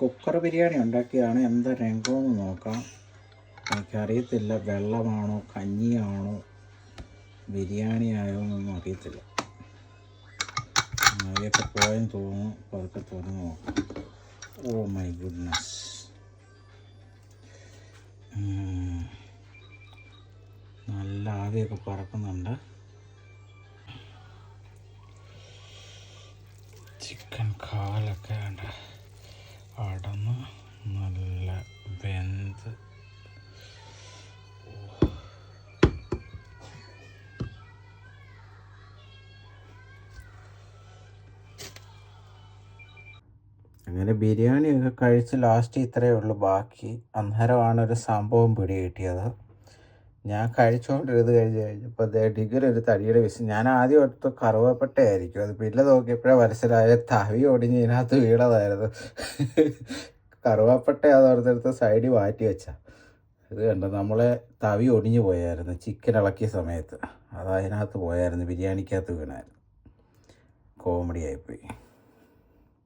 Cooker biryani ഉണ്ടാക്കിയതാണ് എന്താ രംഗമെന്ന് നോക്കാം. എനിക്കറിയത്തില്ല വെള്ളമാണോ കഞ്ഞിയാണോ ബിരിയാണി ആയോ എന്നൊന്നും അറിയത്തില്ല. അതിലൊക്കെ പോയെന്ന് തോന്നുന്നു അപ്പോൾ അതൊക്കെ തുറന്ന് നോക്കാം. Oh my goodness. നല്ല ആവിയൊക്കെ പറക്കുന്നുണ്ട്. ചിക്കൻ കാലൊക്കെ ഉണ്ട്. അങ്ങനെ ബിരിയാണിയൊക്കെ കഴിച്ച് ലാസ്റ്റ് ഇത്രയേ ഉള്ളൂ. ബാക്കി അന്നേരമാണ് ഒരു സംഭവം പിടി കിട്ടിയത്. ഞാൻ കഴിച്ചുകൊണ്ടിരുന്ന് കഴിഞ്ഞ് കഴിഞ്ഞപ്പോൾ ദേ ഡിഗ്രി ഒരു തടിയുടെ വിസ് ഞാൻ ആദ്യം എടുത്ത് കറുവപ്പെട്ടായിരിക്കും അത് പിന്നെ നോക്കിയപ്പോഴേ മനസ്സിലായ തവി ഒടിഞ്ഞ് ഇതിനകത്ത് വീണതായിരുന്നു. കറുവപ്പട്ട അതോർത്തെടുത്ത് സൈഡിൽ മാറ്റി വെച്ച. ഇത് കണ്ടോ നമ്മളെ തവി ഒടിഞ്ഞു പോയായിരുന്നു ചിക്കൻ ഇളക്കിയ സമയത്ത്. അത് അതിനകത്ത് പോയായിരുന്നു ബിരിയാണിക്കകത്ത് വീണായിരുന്നു. കോമഡി ആയിപ്പോയി.